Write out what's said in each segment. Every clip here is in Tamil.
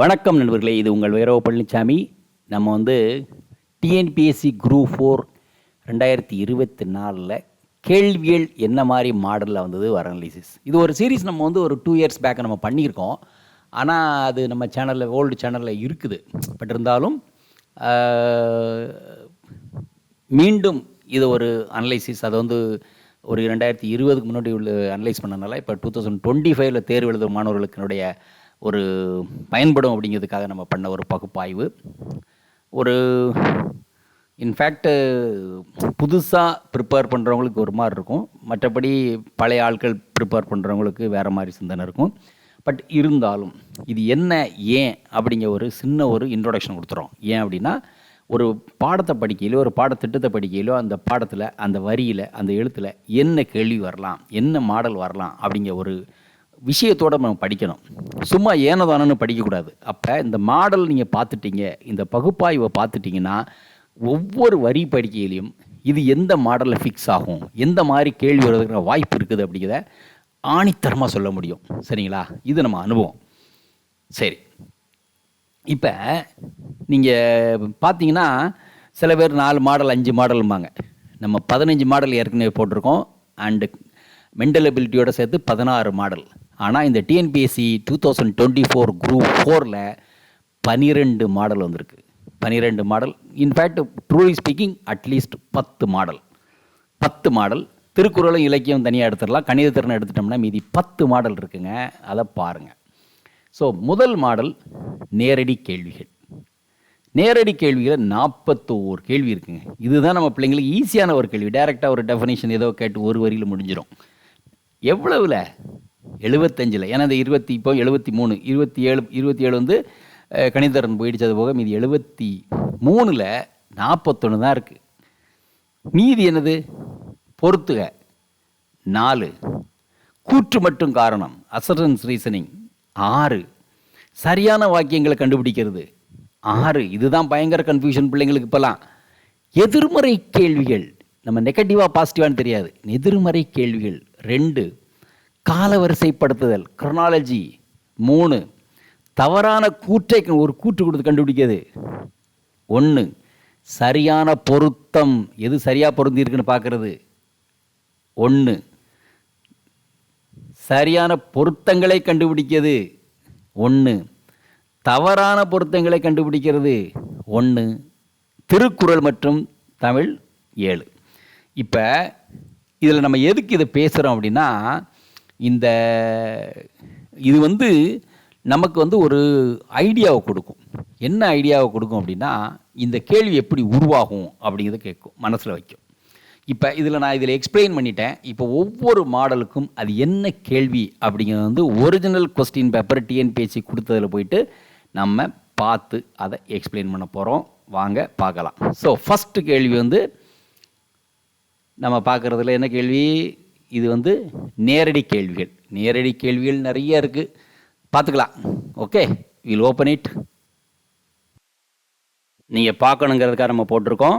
வணக்கம் நண்பர்களே இது உங்கள் வைரவ பழனிசாமி நம்ம வந்து டிஎன்பிஎஸ்சி குரூப் ஃபோர் ரெண்டாயிரத்தி இருபத்தி நாலில் கேள்விகள் என்ன மாதிரி மாடலில் வந்தது வர அனலிசிஸ் இது ஒரு சீரிஸ் நம்ம வந்து ஒரு டூ இயர்ஸ் பேக் நம்ம பண்ணியிருக்கோம். ஆனால் அது நம்ம சேனலில் ஓல்டு சேனலில் இருக்குது. பட் இருந்தாலும் மீண்டும் இது ஒரு அனலைசிஸ் அதை வந்து ஒரு ரெண்டாயிரத்தி இருபதுக்கு முன்னாடி உள்ள அனலைஸ் பண்ணனால இப்போ டூ தௌசண்ட் டுவெண்ட்டி ஃபைவ்ல தேர்வு எழுதும் மாணவர்களுக்கினுடைய ஒரு பயன்படும் அப்படிங்கிறதுக்காக நம்ம பண்ண ஒரு பகுப்பாய்வு. ஒரு இன்ஃபேக்ட் புதுசாக ப்ரிப்பேர் பண்ணுறவங்களுக்கு ஒரு மாதிரி இருக்கும். மற்றபடி பழைய ஆட்கள் ப்ரிப்பேர் பண்ணுறவங்களுக்கு வேறு மாதிரி சிந்தனை இருக்கும். பட் இருந்தாலும் இது என்ன ஏன் அப்படிங்கிற ஒரு சின்ன ஒரு இன்ட்ரொடக்ஷன் கொடுத்துறோம். ஏன் அப்படின்னா ஒரு பாடத்தை படிக்கையிலோ ஒரு பாடத்திட்டத்தை படிக்கையிலோ அந்த பாடத்தில் அந்த வரியில் அந்த எழுத்தில் என்ன கேள்வி வரலாம் என்ன மாடல் வரலாம் அப்படிங்கிற ஒரு விஷயத்தோட நம்ம படிக்கணும். சும்மா ஏனதானன்னு படிக்கக்கூடாது. அப்போ இந்த மாடல் நீங்கள் பார்த்துட்டீங்க இந்த பகுப்பாய்வை பார்த்துட்டிங்கன்னா ஒவ்வொரு வரி படிக்கையிலையும் இது எந்த மாடலில் ஃபிக்ஸ் ஆகும் எந்த மாதிரி கேள்வி வருவதற்கான வாய்ப்பு இருக்குது அப்படிங்கிறத ஆணித்தரமாக சொல்ல முடியும். சரிங்களா? இது நம்ம அனுபவம். சரி. இப்போ நீங்கள் பார்த்தீங்கன்னா சில பேர் நாலு மாடல் அஞ்சு மாடலும்பாங்க. நம்ம பதினஞ்சு மாடல் ஏற்கனவே போட்டிருக்கோம். அண்டு மென்டல் அபிலிட்டியோடு சேர்த்து பதினாறு மாடல். ஆனால் இந்த TNPSC two thousand twenty four group ஃபோரில் பனிரெண்டு மாடல் வந்திருக்கு. பனிரெண்டு model. In fact truly speaking at least பத்து மாடல். பத்து மாடல். திருக்குறளும் இலக்கியம் தனியாக எடுத்துடலாம். கணித திறனை எடுத்துட்டோம்னா மீதி பத்து மாடல் இருக்குங்க. அதை பாருங்கள் ஸோ முதல் மாடல் நேரடி கேள்விகள். நேரடி கேள்வியில் நாற்பத்தோரு கேள்வி இருக்குங்க. இதுதான் நம்ம பிள்ளைங்களுக்கு ஈஸியான ஒரு கேள்வி. டைரெக்டாக ஒரு டெஃபினேஷன் ஏதோ கேட்டு ஒரு வரியில் முடிஞ்சிடும் எவ்வளவுல? எழுபத்தஞ்சில் ஏன்னா இந்த இருபத்தி இப்போ எழுபத்தி மூணு இருபத்தி ஏழு இருபத்தி ஏழு வந்து கணிதரன் போயிடுச்சு அது போக மீதி எழுபத்தி மூணில் நாற்பத்தொன்று தான் இருக்குது மீதி என்னது? பொறுத்துக. நாலு. கூற்று மட்டும் காரணம். அசரன்ஸ் ரீசனிங் ஆறு. சரியான வாக்கியங்களை கண்டுபிடிக்கிறது. ஆறு. இதுதான் பயங்கர கன்ஃபியூஷன் பிள்ளைங்களுக்கு இப்போலாம் எதிர்மறை கேள்விகள். நம்ம நெகட்டிவாக பாசிட்டிவான்னு தெரியாது. எதிர்மறை கேள்விகள். ரெண்டு. காலவரிசைப்படுத்துதல் க்ரனாலஜி மூணு தவறான கூற்றை ஒரு கூற்று கொடுத்து கண்டுபிடிக்கிறது. ஒன்று சரியான பொருத்தம் எது சரியாக பொருந்தி இருக்குன்னு பார்க்கறது. ஒன்று சரியான பொருத்தங்களை கண்டுபிடிக்கிறது. ஒன்று தவறான பொருத்தங்களை கண்டுபிடிக்கிறது. ஒன்று திருக்குறள் மற்றும் தமிழ் ஏழு. இப்போ இதில் நம்ம எதுக்கு இதை பேசுகிறோம் அப்படின்னா இந்த இது வந்து நமக்கு வந்து ஒரு ஐடியாவை கொடுக்கும். என்ன ஐடியாவை கொடுக்கும் அப்படின்னா இந்த கேள்வி எப்படி உருவாகும் அப்படிங்கிறத கேட்கும் மனசில் வைக்கும். இப்போ இதில் நான் இதில் எக்ஸ்பிளைன் பண்ணிட்டேன். இப்போ ஒவ்வொரு மாடலுக்கும் அது என்ன கேள்வி அப்படிங்கிறது வந்து ஒரிஜினல் கொஸ்டின் பேப்பர் டிஎன்பிஎஸ்சி கொடுத்ததில் போயிட்டு நம்ம பார்த்து அதை எக்ஸ்பிளைன் பண்ண போகிறோம் வாங்க பார்க்கலாம். ஸோ ஃபஸ்ட்டு கேள்வி வந்து நம்ம பார்க்குறதுல என்ன கேள்வி? இது வந்து நேரடி கேள்விகள். நேரடி கேள்விகள் நிறைய இருக்குது பார்த்துக்கலாம். ஓகே வில் ஓப்பன் இட் நீங்கள் பார்க்கணுங்கிறதுக்காக நம்ம போட்டிருக்கோம்.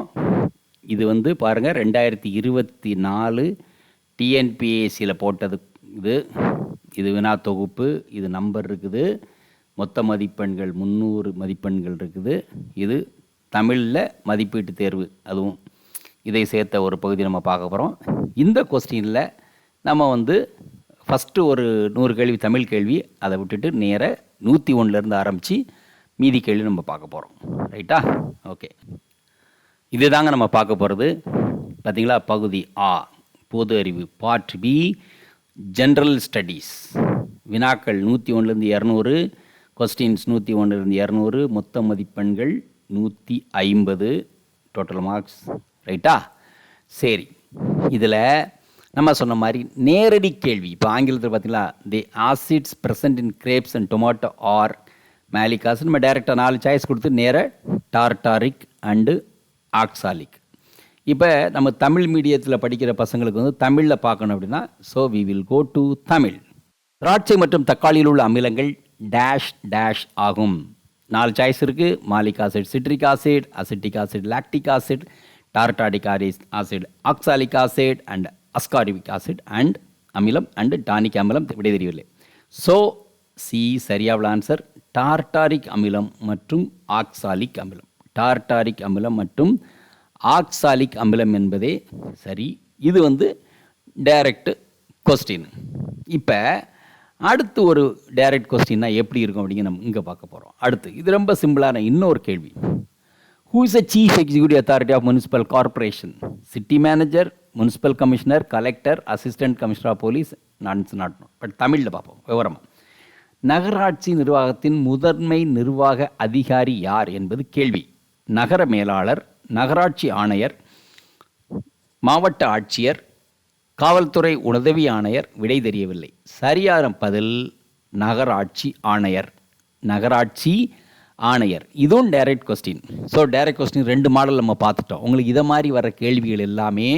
இது வந்து பாருங்கள் ரெண்டாயிரத்தி இருபத்தி நாலு டிஎன்பிஎஸ்சியில் போட்டது இது. இது வினா தொகுப்பு இது நம்பர் இருக்குது. மொத்த மதிப்பெண்கள் முந்நூறு மதிப்பெண்கள் இருக்குது. இது தமிழில் மதிப்பீட்டு தேர்வு அதுவும் இதை சேர்த்த ஒரு பகுதி நம்ம பார்க்க போகிறோம் இந்த கொஸ்டினில் நம்ம வந்து ஃபஸ்ட்டு ஒரு நூறு கேள்வி தமிழ் கேள்வி அதை விட்டுட்டு நேர நூற்றி ஒன்றுலேருந்து ஆரம்பித்து மீதி கேள்வி நம்ம பார்க்க போகிறோம் ரைட்டா ஓகே இதுதாங்க நம்ம பார்க்க போகிறது பார்த்திங்களா பகுதி ஆ பொது அறிவு பார்ட் பி ஜென்ரல் ஸ்டடீஸ் வினாக்கள் நூற்றி ஒன்றுலேருந்து இரநூறு கொஸ்டின்ஸ் நூற்றி ஒன்றுலேருந்து இரநூறு மொத்த மதிப்பெண்கள் நூற்றி ஐம்பது டோட்டல் மார்க்ஸ் ரைட்டா சரி. இதில் நம்ம சொன்ன மாதிரி நேரடி கேள்வி. இப்போ ஆங்கிலத்தில் பார்த்தீங்களா the acids present in grapes and tomato are malic நம்ம டைரெக்டாக நாலு சாய்ஸ் கொடுத்து நேர டார்டாரிக் அண்டு ஆக்சாலிக் இப்போ நம்ம தமிழ் மீடியத்தில் படிக்கிற பசங்களுக்கு வந்து தமிழில் பார்க்கணும் அப்படின்னா so we will go to Tamil. திராட்சை மற்றும் தக்காளியில் உள்ள அமிலங்கள் டேஷ் டேஷ் ஆகும். நாலு சாய்ஸ் இருக்குது malic acid citric acid acetic acid lactic acid tartaric Aries acid oxalic acid and ascorbic acid and அமிலம் அண்டு டானிக் அமிலம் விடை தெரியவில்லை. ஸோ சி சரியாவில் ஆன்சர் டார்டாரிக் அமிலம் மற்றும் ஆக்சாலிக் அமிலம். டார்டாரிக் அமிலம் மற்றும் ஆக்சாலிக் அமிலம் என்பதே சரி இது வந்து டைரக்ட் கொஸ்டின் இப்போ அடுத்து ஒரு டைரக்ட் கொஸ்டின்னா எப்படி இருக்கும் அப்படிங்க நம்ம இங்கே பார்க்க போகிறோம் அடுத்து இது ரொம்ப சிம்பிளான இன்னொரு கேள்வி. Who is a chief executive authority of municipal corporation city manager municipal commissioner collector assistant commissioner of police none not but தமிழில் பார்ப்போம் விவரமாக நகராட்சி நிர்வாகத்தின் முதன்மை நிர்வாக அதிகாரி யார் என்பது கேள்வி. நகர மேலாளர் நகராட்சி ஆணையர் மாவட்ட ஆட்சியர் காவல்துறை உதவி ஆணையர் விடை தெரியவில்லை. சரியான பதில் நகராட்சி ஆணையர். நகராட்சி ஆணையர். இதுவும் direct question so direct question ரெண்டு மாடல் நம்ம பார்த்துட்டோம். உங்களுக்கு இதை மாதிரி வர கேள்விகள் எல்லாமே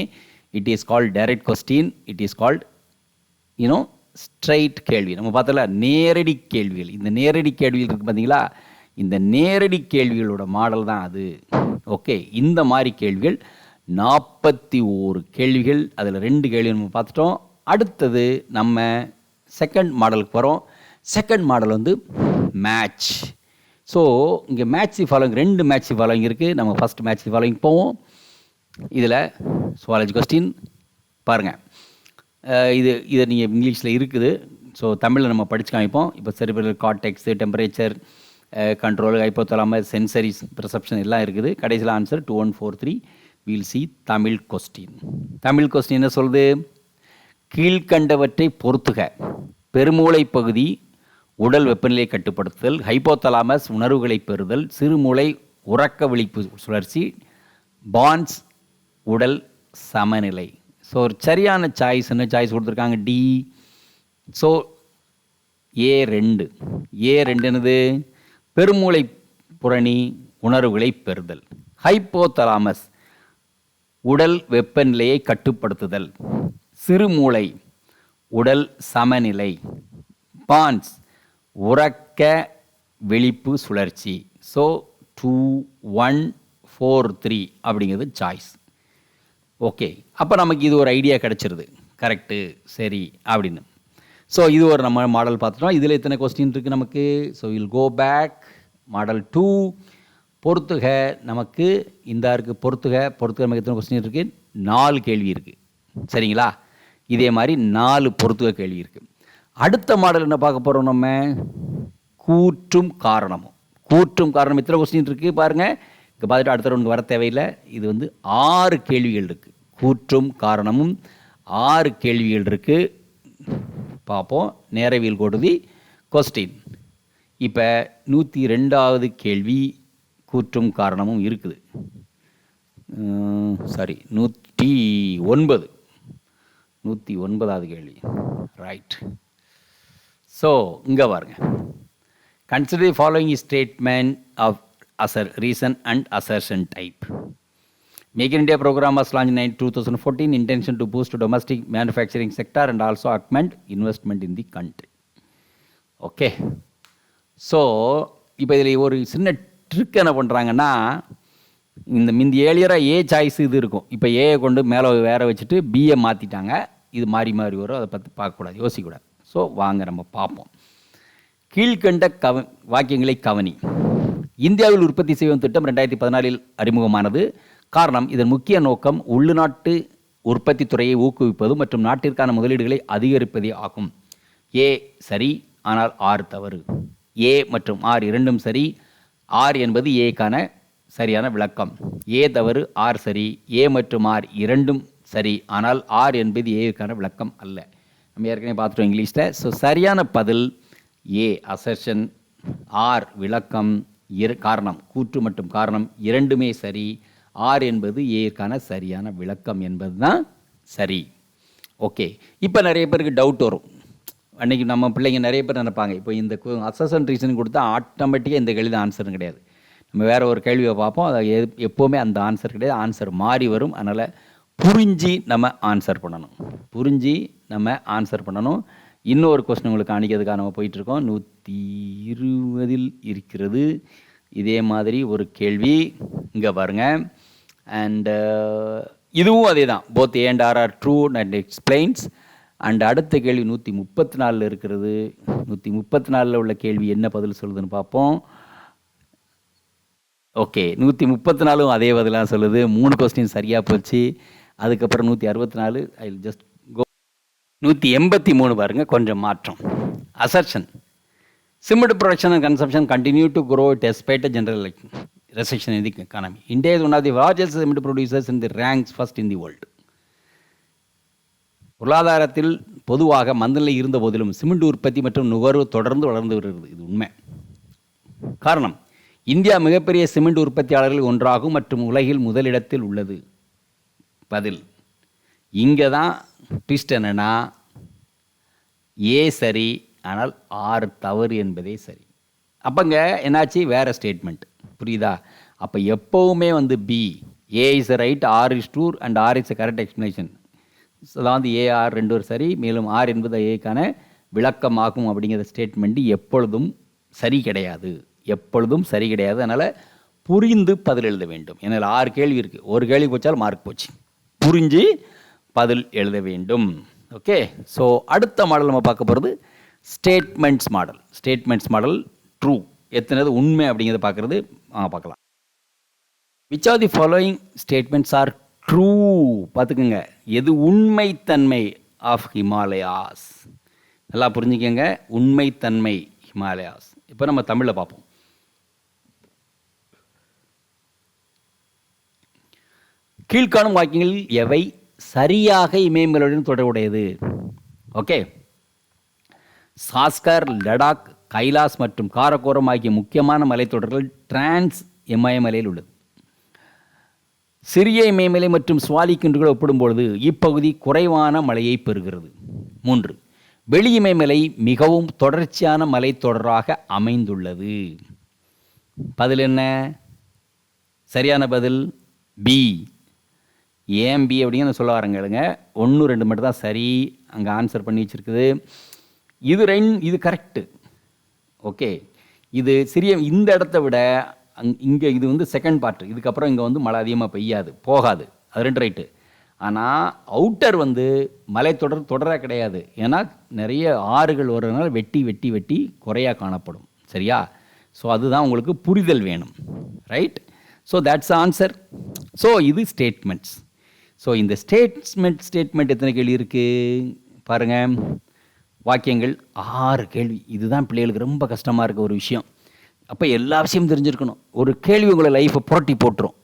it is called direct question it is called you know straight கேள்வி. நம்ம பார்த்தல நேரடி கேள்விகள். இந்த நேரடி கேள்விகள் இருக்குது பார்த்தீங்களா? இந்த நேரடி கேள்விகளோட மாடல் தான் அது. ஓகே இந்த மாதிரி கேள்விகள் நாற்பத்தி ஓரு கேள்விகள். அதில் ரெண்டு கேள்வி நம்ம பார்த்துட்டோம். அடுத்தது நம்ம செகண்ட் மாடலுக்கு வரோம் செகண்ட் மாடல் வந்து மேட்ச் ஸோ இங்கே மேட்ச் ஃபாலோயிங் ரெண்டு மேட்ச் ஃபாலோயிங் இருக்குது நம்ம ஃபஸ்ட் மேட்ச் ஃபாலோயிங் போவோம். இதில் சுவாலஜி கொஸ்டின் பாருங்கள் இது இது நீங்கள் இங்கிலீஷில் இருக்குது. ஸோ தமிழில் நம்ம படிச்சு காமிப்போம். இப்போ cerebral cortex temperature control hypothalamus sensory perception எல்லாம் இருக்குது. கடைசியில் answer two one four three will C Tamil question Tamil question என்ன சொல்லுது? கீழ்கண்டவற்றை பொறுத்துக. பெருமூளை பகுதி உடல் வெப்பநிலையை கட்டுப்படுத்துதல். ஹைப்போதலாமஸ் உணர்வுகளை பெறுதல். சிறுமூளை உறக்க விழிப்பு சுழற்சி. பான்ஸ் உடல் சமநிலை. ஸோ ஒரு சரியான சாய்ஸ் என்ன சாய்ஸ் கொடுத்துருக்காங்க டி ஸோ ஏ ரெண்டு. ஏ ரெண்டு என்னது? பெருமூளை புரணி உணர்வுகளை பெறுதல். ஹைப்போதலாமஸ் உடல் வெப்பநிலையை கட்டுப்படுத்துதல். சிறுமூளை உடல் சமநிலை. பான்ஸ் உறக்க விழிப்பு சுழற்சி. So two one four three அப்படிங்கிறது சாய்ஸ் ஓகே அப்போ நமக்கு இது ஒரு ஐடியா கிடச்சிருது. கரெக்டு சரி. அப்படின்னு. ஸோ இது ஒரு நம்ம மாடல் பார்த்துட்டோம். இதில் எத்தனை கொஸ்டின் இருக்குது நமக்கு? So will go back model two பொறுத்துக நமக்கு. இந்த இருக்குது பொறுத்துக. பொறுத்துக நமக்கு எத்தனை கொஸ்டின் இருக்குது நாலு கேள்வி இருக்குது சரிங்களா? இதே மாதிரி நாலு பொறுத்துக கேள்வி இருக்குது அடுத்த மாடல் என்ன பார்க்க போகிறோம் நம்ம? கூற்றும் காரணமும். கூற்றும் காரணம் இத்தனை கொஸ்டின் இருக்குது பாருங்கள் இங்கே பார்த்துட்டு அடுத்த ரவுண்ட் வர தேவையில்லை. இது வந்து ஆறு கேள்விகள் இருக்குது கூற்றும் காரணமும் ஆறு கேள்விகள் இருக்குது பார்ப்போம். நேரவியல் கொடுதி. கொஸ்டின் இப்போ நூற்றி ரெண்டாவது கேள்வி கூற்றும் காரணமும் இருக்குது. சாரி நூற்றி ஒன்பது. நூற்றி ஒன்பதாவது கேள்வி. ரைட் ஸோ இங்கே பாருங்கள் consider following statement of assert reason and assertion type Make in India program was launched in 2014, intention to boost domestic manufacturing sector and also augment investment in the country. Okay so இப்போ இதில் ஒரு சின்ன ட்ரிக் என்ன பண்ணுறாங்கன்னா இந்த மிந்தி ஏழியராக ஏ சாய்ஸ் இது இருக்கும். இப்போ ஏயை கொண்டு மேலே வேற வச்சுட்டு பிஏ மாற்றிட்டாங்க இது மாறி மாறி வரும். அதை பற்றி பார்க்கக்கூடாது. யோசிக்கக்கூடாது. ஸோ வாங்க நம்ம பார்ப்போம். கீழ்கண்ட கவ வாக்கியங்களை கவனி. இந்தியாவில் உற்பத்தி செய்யும் திட்டம் ரெண்டாயிரத்தி பதினாலில் அறிமுகமானது. காரணம் இதன் முக்கிய நோக்கம் உள்நாட்டு உற்பத்தி துறையை ஊக்குவிப்பது மற்றும் நாட்டிற்கான முதலீடுகளை அதிகரிப்பதே ஆகும். ஏ சரி ஆனால் ஆர் தவறு. ஏ மற்றும் ஆர் இரண்டும் சரி ஆர் என்பது ஏக்கான சரியான விளக்கம். ஏ தவறு ஆர் சரி ஏ மற்றும் ஆர் இரண்டும் சரி ஆனால் ஆர் என்பது ஏக்கான விளக்கம் அல்ல. நம்ம ஏற்கனவே பார்த்துட்டோம் இங்கிலீஷில். ஸோ சரியான பதில் ஏ அசர்ஷன் ஆர் விளக்கம் இரு காரணம் கூற்று மற்றும் காரணம் இரண்டுமே சரி. ஆர் என்பது ஏற்கான சரியான விளக்கம் என்பது தான் சரி. ஓகே. இப்போ நிறைய பேருக்கு டவுட் வரும். அன்றைக்கி நம்ம பிள்ளைங்க நிறைய பேர் நினைப்பாங்க இப்போ இந்த அசசன் ரீசன் கொடுத்தா ஆட்டோமேட்டிக்காக இந்த கேள்வி ஆன்சரும் கிடையாது. நம்ம வேறு ஒரு கேள்வியை பார்ப்போம் அது எது எப்போவுமே அந்த ஆன்சர் கிடையாது. ஆன்சர் மாறி வரும். அதனால் புரிஞ்சு நம்ம ஆன்சர் பண்ணணும். புரிஞ்சு நம்ம ஆன்சர் பண்ணணும். இன்னொரு கொஸ்டின் உங்களுக்கு அணிக்கிறதுக்காக நம்ம போயிட்டுருக்கோம். நூற்றி இருபதில் இருக்கிறது. இதே மாதிரி ஒரு கேள்வி இங்கே பாருங்கள் அண்டு uh, இதுவும் அதே தான் both and R are true and explains and அடுத்த கேள்வி நூற்றி முப்பத்தி நாலில் இருக்கிறது. நூற்றி முப்பத்தி நாலில் உள்ள கேள்வி என்ன பதில் சொல்லுதுன்னு பார்ப்போம். ஓகே நூற்றி முப்பத்தி நாலும் அதே பதிலாக சொல்லுது. மூணு கொஸ்டின் சரியாக போச்சு. அதுக்கப்புறம் நூற்றி அறுபத்தி நாலு ஐ ஜஸ்ட் நூற்றி எண்பத்தி மூணு பாருங்கள் கொஞ்சம் மாற்றம். Assertion cement production and consumption continue to grow despite a general recession in the economy. India is one of the largest cement producers in the ranks first in the world. பொருளாதாரத்தில் பொதுவாக மந்தநிலை இருந்த போதிலும் சிமெண்ட் உற்பத்தி மற்றும் நுகர்வு தொடர்ந்து வளர்ந்து வருகிறது. இது உண்மை. காரணம் இந்தியா மிகப்பெரிய சிமெண்ட் உற்பத்தியாளர்கள் ஒன்றாகும் மற்றும் உலகில் முதலிடத்தில் உள்ளது. பதில் இங்கே தான் ட்விஸ்ட் என்னன்னா ஏ சரி ஆனால் ஆறு தவறு என்பதே சரி. அப்போங்க என்னாச்சு? வேறு ஸ்டேட்மெண்ட் புரியுதா? அப்போ எப்போவுமே வந்து B A is right R is true and R is correct explanation அதான் வந்து ஏ ஆர் ரெண்டு ஒரு சரி மேலும் ஆர் என்பது ஏக்கான விளக்கமாகும் அப்படிங்கிற ஸ்டேட்மெண்ட் எப்பொழுதும் சரி கிடையாது. எப்பொழுதும் சரி கிடையாது. அதனால் புரிந்து பதில் எழுத வேண்டும். ஏன்னால் ஆறு கேள்வி இருக்குது ஒரு கேள்வி போச்சாலும் மார்க் போச்சு. புரிஞ்சு பதில் எழுத வேண்டும். ஓகே ஸோ அடுத்த மாடல் நம்ம பார்க்க போகிறது statements model statements model true எத்தனது உண்மை அப்படிங்கிறத பார்க்குறது வாங்க பார்க்கலாம். Which are the following statements are true பார்த்துக்குங்க. எது உண்மைத்தன்மை ஆஃப் ஹிமாலயாஸ் நல்லா புரிஞ்சுக்கங்க. உண்மைத்தன்மை ஹிமாலயாஸ் இப்போ நம்ம தமிழில் பார்ப்போம். கீழ்காணும் வாக்கியங்கள் எவை சரியாக இமயமலையுடன் தொடர்புடையது. ஓகே சாஸ்கர் லடாக் கைலாஸ் மற்றும் காரக்கோரம் ஆகிய முக்கியமான மலைத்தொடர்கள் டிரான்ஸ் இமயமலையில் உள்ளது. சிறிய இமயமலை மற்றும் சுவாலி குன்றுகள் ஒப்பிடும்பொழுது இப்பகுதி குறைவான மழையை பெறுகிறது. மூன்று வெளி இமயமலை மிகவும் தொடர்ச்சியான மலைத்தொடராக அமைந்துள்ளது. பதில் என்ன? சரியான பதில் பி ஏன் பி அப்படின்னு சொல்ல வரங்களுங்க ஒன்று ரெண்டு மட்டும் தான் சரி. அங்கே ஆன்சர் பண்ணி வச்சுருக்குது. இது ரெண் இது கரெக்டு ஓகே இது சிறிய இந்த இடத்த விட அங் இங்கே இது வந்து செகண்ட் பார்ட் இதுக்கப்புறம் இங்கே வந்து மழை அதிகமாக பெய்யாது. போகாது. அது ரெண்டு ரைட்டு ஆனால் அவுட்டர் வந்து மலைத்தொடர் தொடராக கிடையாது. ஏன்னா நிறைய ஆறுகள் வர்றதுனால வெட்டி வெட்டி வெட்டி குறையாக காணப்படும். சரியா? ஸோ அதுதான் உங்களுக்கு புரிதல் வேணும். Right so that's answer so இது ஸ்டேட்மெண்ட்ஸ் ஸோ இந்த ஸ்டேட்மெண்ட் ஸ்டேட்மெண்ட் எத்தனை கேள்வி இருக்குது பாருங்கள் வாக்கியங்கள் ஆறு கேள்வி. இதுதான் பிள்ளைகளுக்கு ரொம்ப கஷ்டமாக இருக்க ஒரு விஷயம். அப்போ எல்லா விஷயமும் தெரிஞ்சிருக்கணும். ஒரு கேள்வி உங்களை லைஃப்பை புரட்டி போட்டுரும்.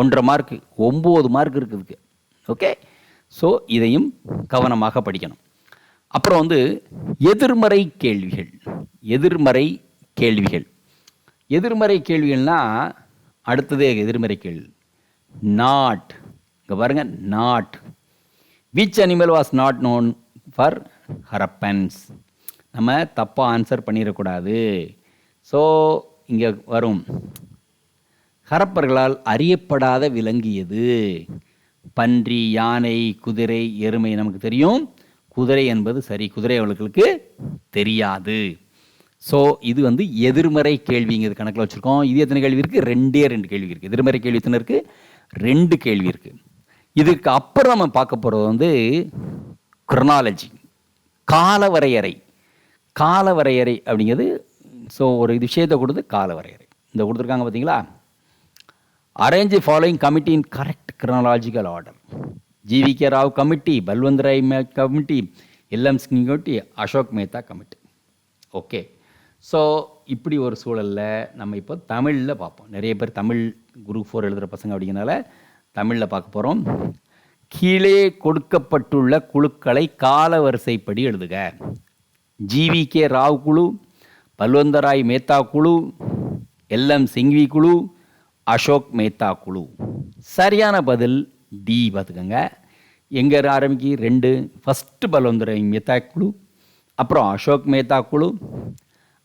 ஒன்றரை மார்க்கு ஒம்பது மார்க் இருக்குதுக்கு. ஓகே ஸோ இதையும் கவனமாக படிக்கணும். அப்புறம் வந்து எதிர்மறை கேள்விகள். எதிர்மறை கேள்விகள். எதிர்மறை கேள்விகள்னால் அடுத்ததே எதிர்மறை கேள்வி. நாட் இங்கே பாருங்க not which animal was not known for Harappans நம்ம தப்பாக ஆன்சர் பண்ணிடக்கூடாது. ஸோ இங்கே வரும். ஹரப்பர்களால் அறியப்படாத விலங்கியது பன்றி யானை குதிரை எருமை நமக்கு தெரியும். குதிரை என்பது சரி குதிரை அவர்களுக்கு தெரியாது. ஸோ இது வந்து எதிர்மறை கேள்விங்கிறது கணக்கில் வச்சுருக்கோம். இது எத்தனை கேள்வி இருக்குது ரெண்டே ரெண்டு கேள்வி இருக்குது எதிர்மறை கேள்வி எத்தனை இருக்குது ரெண்டு கேள்வி இருக்குது இதுக்கு அப்புறம் நம்ம பார்க்க போகிறது வந்து குரோனாலஜி கால வரையறை கால வரையறை அப்படிங்கிறது ஸோ ஒரு இது விஷயத்தை கொடுத்து கால வரையறை இந்த கொடுத்துருக்காங்க பார்த்தீங்களா? Arrange following committee in correct chronological order GVK Rao committee Balwant Rai committee LM Singh committee Ashok Mehta committee okay so இப்படி ஒரு சூழலில் நம்ம இப்போ தமிழில் பார்ப்போம். நிறைய பேர் தமிழ் குரூப் ஃபோர் எழுதுகிற பசங்க அப்படிங்கிறனால தமிழில் பார்க்க போகிறோம் கீழே கொடுக்கப்பட்டுள்ள குழுக்களை காலவரிசைப்படி எழுதுக. ஜிவிகே ராவ் குழு பல்வந்தராய் மேத்தா குழு எல்எம் சிங்வி குழு அசோக் மேத்தா குழு சரியான பதில் டி பார்த்துக்கோங்க. எங்கே ஆரம்பிக்கி? ரெண்டு. ஃபஸ்ட்டு பல்வந்தராய் மேத்தா குழு அப்புறம் அசோக் மேத்தா குழு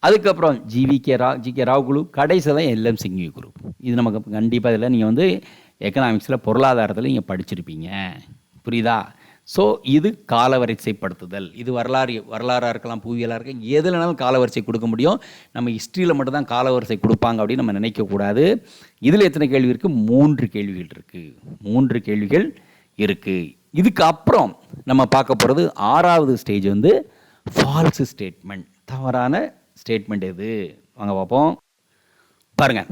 அதுக்கப்புறம் ஜிவி கே ரா ஜி கே ராவ் குழு கடைசி தான் எல்எம் சிங்வி குரூப் இது நமக்கு கண்டிப்பாக இதில் நீங்கள் வந்து எக்கனாமிக்ஸில் பொருளாதாரத்தில் நீங்கள் படிச்சிருப்பீங்க. புரியுதா? ஸோ இது காலவரிசைப்படுத்துதல். இது வரலாறு வரலாறாக இருக்கலாம் புவியியலாக இருக்கலாம் எதுலனாலும் காலவரிசை கொடுக்க முடியும். நம்ம ஹிஸ்ட்ரியில் மட்டும்தான் காலவரிசை கொடுப்பாங்க அப்படின்னு நம்ம நினைக்கக்கூடாது இதில் எத்தனை கேள்வி இருக்குது மூன்று கேள்விகள் இருக்குது மூன்று கேள்விகள் இருக்குது இதுக்கு அப்புறம் நம்ம பார்க்க போகிறது ஆறாவது ஸ்டேஜ் வந்து ஃபால்ஸ் ஸ்டேட்மெண்ட் தவறான ஸ்டேட்மெண்ட் எது? வாங்க பார்ப்போம். பாருங்கள்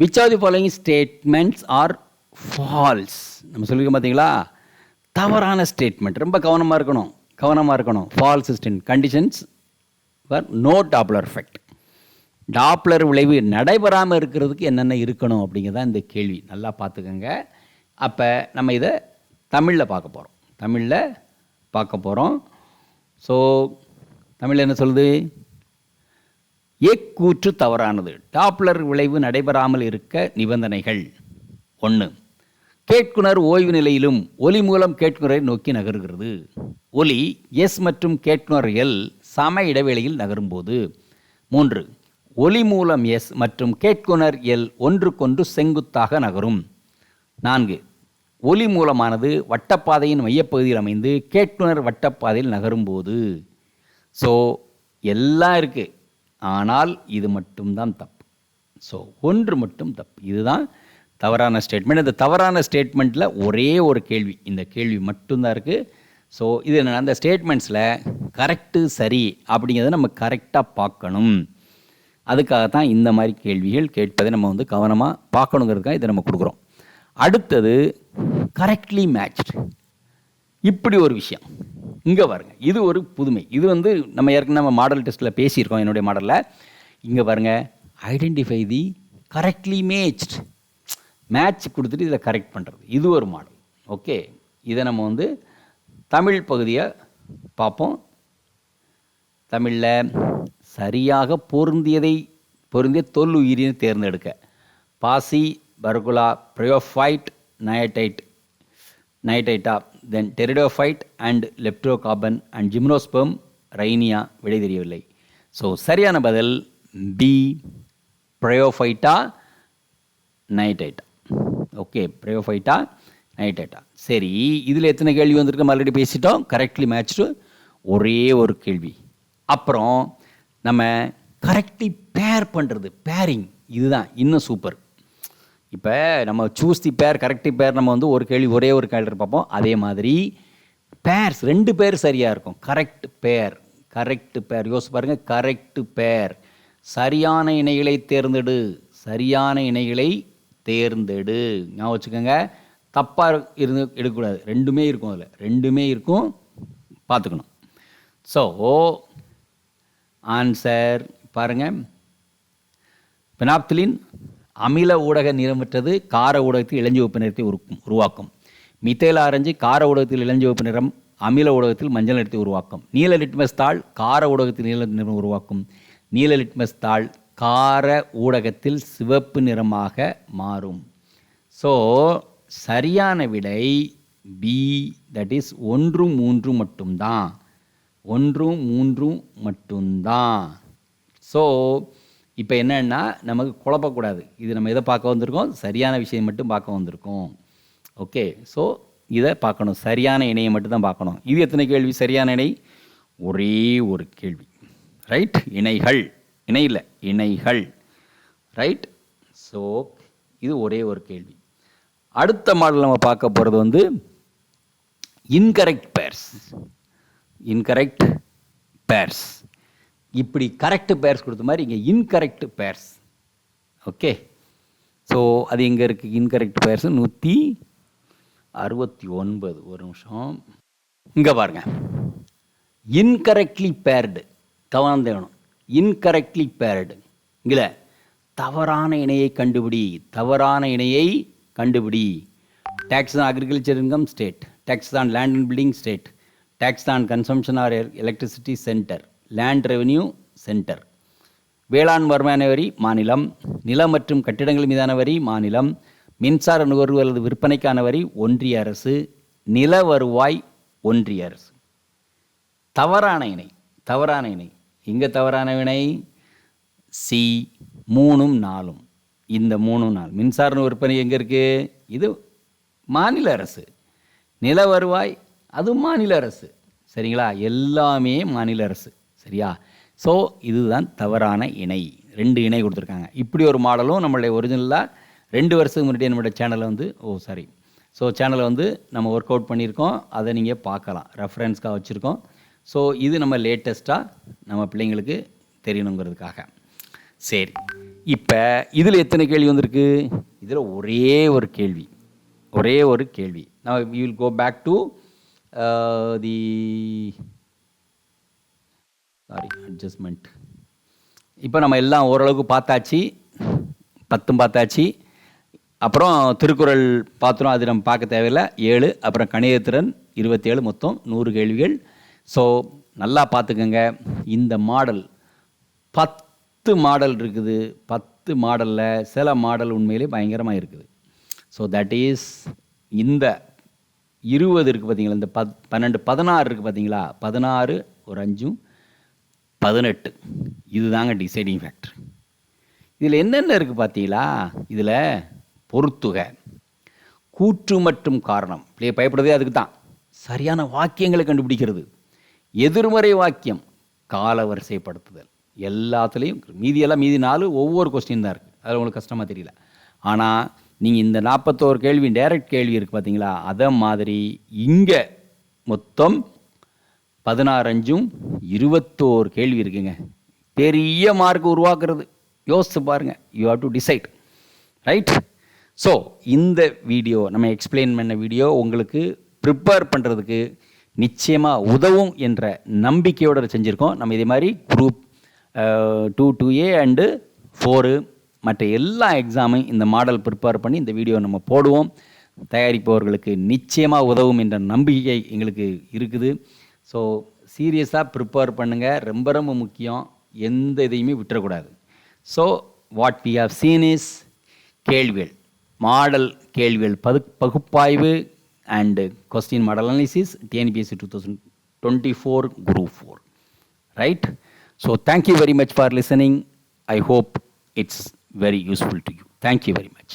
which are the following statements are false நம்ம சொல்லியிருக்கோம் பார்த்தீங்களா தவறான ஸ்டேட்மெண்ட் ரொம்ப கவனமாக இருக்கணும். கவனமாக இருக்கணும். False state conditions for no Doppler effect Doppler விளைவு நடைபெறாமல் இருக்கிறதுக்கு என்னென்ன இருக்கணும் அப்படிங்கிறதான் இந்த கேள்வி. நல்லா பார்த்துக்கோங்க. அப்போ நம்ம இதை தமிழில் பார்க்க போகிறோம் தமிழில் பார்க்க போகிறோம் ஸோ தமிழில் என்ன சொல்லுது? எக்கூற்று தவறானது. டாப்லர் விளைவு நடைபெறாமல் இருக்க நிபந்தனைகள். ஒன்று கேட்குனர் ஓய்வு நிலையிலும் ஒலி மூலம் கேட்குனரை நோக்கி நகருகிறது. ஒலி எஸ் மற்றும் கேட்குனர் எல் சம இடைவெளியில் நகரும்போது. மூன்று ஒலி மூலம் எஸ் மற்றும் கேட்குனர் எல் ஒன்றுக்கொன்று செங்குத்தாக நகரும். நான்கு ஒலி மூலமானது வட்டப்பாதையின் மையப்பகுதியில் அமைந்து கேட்குனர் வட்டப்பாதையில் நகரும்போது. ஸோ எல்லாம் இருக்குது ஆனால் இது மட்டும்தான் தப்பு. ஸோ ஒன்று மட்டும் தப்பு. இதுதான் தவறான ஸ்டேட்மெண்ட் இந்த தவறான ஸ்டேட்மெண்ட்டில் ஒரே ஒரு கேள்வி. இந்த கேள்வி மட்டும்தான் இருக்குது ஸோ இது என்ன அந்த ஸ்டேட்மெண்ட்ஸில் கரெக்டு சரி அப்படிங்கிறத நம்ம கரெக்டாக பார்க்கணும். அதுக்காக தான் இந்த மாதிரி கேள்விகள் கேட்பதை நம்ம வந்து கவனமாக பார்க்கணுங்கிறதுக்காக இதை நம்ம கொடுக்குறோம். அடுத்தது கரெக்ட்லி மேட்ச்டு இப்படி ஒரு விஷயம். இங்கே பாருங்க. இது ஒரு புதுமை. இது வந்து நம்ம ஏற்கனவே நம்ம மாடல் டெஸ்ட்டில் பேசியிருக்கோம் என்னுடைய மாடலில் இங்கே பாருங்க. Identify the correctly matched match கொடுத்துட்டு இதை கரெக்ட் பண்ணுறது இது ஒரு மாடல் ஓகே இதை நம்ம வந்து தமிழ் பகுதியை பார்ப்போம். தமிழில் சரியாக பொருந்தியதை பொருந்திய தொல் உயிரினை தேர்ந்தெடுக்க. பாசி பர்குலா ப்ரையோஃபைட் நயடைட் நைட்டைட்டா then pteridophyte and lepidocarpon and gymnosperm Rhynia விடை தெரியவில்லை ஸோ சரியான பதில் பி ப்ரையோஃபைட்டா நைட்டைட்டா ஓகே ப்ரையோஃபைட்டா நைட்டைட்டா சரி இதில் எத்தனை கேள்வி வந்திருக்கு? ஆல்ரெடி பேசிட்டோம். கரெக்ட்லி மேட்ச்டு ஒரே ஒரு கேள்வி. அப்புறம் நம்ம கரெக்ட்லி பேர் பண்ணுறது பேரிங் இதுதான். இன்னும் சூப்பர் இப்போ நம்ம சூஸ் தி பேர் கரெக்டி பேர் நம்ம வந்து ஒரு கேள்வி ஒரே ஒரு கேள்வி பார்ப்போம். அதே மாதிரி பேர்ஸ் ரெண்டு பேர் சரியாக இருக்கும். கரெக்ட் பேர் கரெக்ட் பேர் யோசிச்சு பாருங்கள் கரெக்ட் பேர் சரியான இணைகளை தேர்ந்தெடு. சரியான இணைகளை தேர்ந்தெடு. ஞாபகம் வச்சுக்கோங்க தப்பாக இருந்து எடுக்கக்கூடாது. ரெண்டுமே இருக்கும் அதில். ரெண்டுமே இருக்கும். பார்த்துக்கணும். ஸோ ஆன்சர் பாருங்கள் பெனாப்திலின் அமில ஊடக நிறமற்றது கார ஊடகத்தில் இளஞ்சிவப்பு நிறத்தை உருவாக்கும். மித்தேல் ஆரஞ்சு கார ஊடகத்தில் இளஞ்சிவப்பு நிறம் அமில ஊடகத்தில் மஞ்சள் நிறத்தை உருவாக்கும். நீல லிட்மஸ் தாள் கார ஊடகத்தில் நீல நிறம் உருவாக்கும். நீல லிட்மஸ் தாள் கார ஊடகத்தில் சிவப்பு நிறமாக மாறும். ஸோ சரியான விடை பி தட் இஸ் ஒன்று மூன்று மட்டும்தான். ஒன்றும் மூன்றும் மட்டும்தான். ஸோ இப்போ என்னன்னா நமக்கு குழப்பக்கூடாது. இது நம்ம எதை பார்க்க வந்திருக்கோம்? சரியான விஷயம் மட்டும் பார்க்க வந்திருக்கோம். ஓகே. ஸோ இதை பார்க்கணும். சரியான இணையை மட்டும் தான் பார்க்கணும். இது எத்தனை கேள்வி? சரியான இணை? ஒரே ஒரு கேள்வி. ரைட் இணைகள். இணை இல்லை. இணைகள். ரைட் ஸோ இது ஒரே ஒரு கேள்வி. அடுத்த மாடல் நம்ம பார்க்க போகிறது வந்து இன்கரெக்ட் பேர்ஸ் இன்கரெக்ட் பேர்ஸ் இப்படி கரெக்டு பேர்ஸ் கொடுத்த மாதிரி இங்கே இன்கரெக்ட் பேர்ஸ் ஓகே ஸோ அது எங்கே இருக்குது இன்கரெக்ட் பேர்ஸ் நூற்றி அறுபத்தி ஒன்பது ஒரு நிமிஷம். இங்கே பாருங்க. இன்கரெக்ட்லி பேர்டு கவனம் தேவணும் இன்கரெக்ட்லி பேர்டு இல்லை தவறான இணையை கண்டுபிடி. தவறான இணையை கண்டுபிடி. Tax on agriculture income state tax on land and building state tax on consumption or electricity centre land revenue centre வேளாண் வருமான வரி மாநிலம் நிலம் மற்றும் கட்டிடங்கள் மீதான வரி மாநிலம் மின்சார நுகர்வு அல்லது விற்பனைக்கான வரி ஒன்றிய அரசு நில வருவாய் ஒன்றிய அரசு. தவறான இணை தவறான இணை. இங்கே தவறான வினை? சி மூணும் நாலும். இந்த மூணும் நாள் மின்சார விற்பனை எங்கே இருக்குது இது மாநில அரசு. நில வருவாய் அது மாநில அரசு. சரிங்களா? எல்லாமே மாநில அரசு. சரியா? ஸோ இதுதான் தவறான இணை. ரெண்டு இணை கொடுத்துருக்காங்க. இப்படி ஒரு மாடலும் நம்மளுடைய ஒரிஜினலாக ரெண்டு வருஷத்துக்கு முன்னாடி நம்மளுடைய சேனலில் வந்து ஓ சாரி ஸோ சேனலை வந்து நம்ம ஒர்க் அவுட் பண்ணியிருக்கோம். அதை நீங்கள் பார்க்கலாம். ரெஃபரன்ஸ்க்காக வச்சுருக்கோம். ஸோ இது நம்ம லேட்டஸ்ட்டாக நம்ம பிள்ளைங்களுக்கு தெரியணுங்கிறதுக்காக. சரி. இப்போ இதில் எத்தனை கேள்வி வந்திருக்கு? இதில் ஒரே ஒரு கேள்வி. ஒரே ஒரு கேள்வி. நான் we will go back to the sorry adjustment இப்போ நம்ம எல்லாம் ஓரளவுக்கு பார்த்தாச்சு. பத்தும் பார்த்தாச்சு. அப்புறம் திருக்குறள் பாத்திரம் அது நம்ம பார்க்க தேவையில்லை. ஏழு அப்புறம் கணிதத்திறன் இருபத்தேழு மொத்தம் நூறு கேள்விகள். ஸோ நல்லா பார்த்துக்கோங்க. இந்த மாடல் பத்து மாடல் இருக்குது. பத்து மாடலில் சில மாடல் உண்மையிலே பயங்கரமாக இருக்குது. ஸோ தட் இஸ் இந்த இருபது இருக்குது பார்த்தீங்களா இந்த பத் பன்னெண்டு பதினாறு இருக்குது பார்த்தீங்களா பதினாறு ஒரு அஞ்சும் பதினெட்டு. இதுதாங்க டிசைடிங் ஃபேக்டர் இதில் என்னென்ன இருக்குது பார்த்தீங்களா? இதில் பொறுத்துகை. கூற்று மற்றும் காரணம். பிள்ளைய பயப்படுறதே அதுக்கு தான் சரியான வாக்கியங்களை கண்டுபிடிக்கிறது. எதிர்மறை வாக்கியம் கால வரிசைப்படுத்துதல் எல்லாத்துலேயும் மீதியெல்லாம் மீதி நாலு ஒவ்வொரு கொஸ்டின் தான் இருக்குது அது உங்களுக்கு கஷ்டமாக தெரியல. ஆனால் நீங்கள் இந்த நாற்பத்தோரு கேள்வி டைரக்ட் கேள்வி இருக்குது பார்த்தீங்களா? அதை மாதிரி இங்கே மொத்தம் பதினாறு அஞ்சும் இருபத்தோரு கேள்வி இருக்குங்க. பெரிய மார்க் உருவாக்குறது. யோசித்து பாருங்கள் you have to decide right so இந்த வீடியோ நம்ம எக்ஸ்பிளைன் பண்ண வீடியோ உங்களுக்கு ப்ரிப்பேர் பண்ணுறதுக்கு நிச்சயமாக உதவும் என்ற நம்பிக்கையோடு செஞ்சுருக்கோம். நம்ம இதே மாதிரி group two two A and four மற்ற எல்லா எக்ஸாமையும் இந்த மாடல் ப்ரிப்பேர் பண்ணி இந்த வீடியோ நம்ம போடுவோம். தயாரிப்பவர்களுக்கு நிச்சயமாக உதவும் என்ற நம்பிக்கை எங்களுக்கு இருக்குது. ஸோ சீரியஸாக ப்ரிப்பேர் பண்ணுங்கள் ரொம்ப ரொம்ப முக்கியம். எந்த இதையுமே விட்டுறக்கூடாது. So what we have seen is கேள்விகள். மாடல் கேள்விகள் பது பகுப்பாய்வு and question model analysis TNPSC two thousand twenty four group four right so thank you very much for listening I hope it's very useful to you thank you very much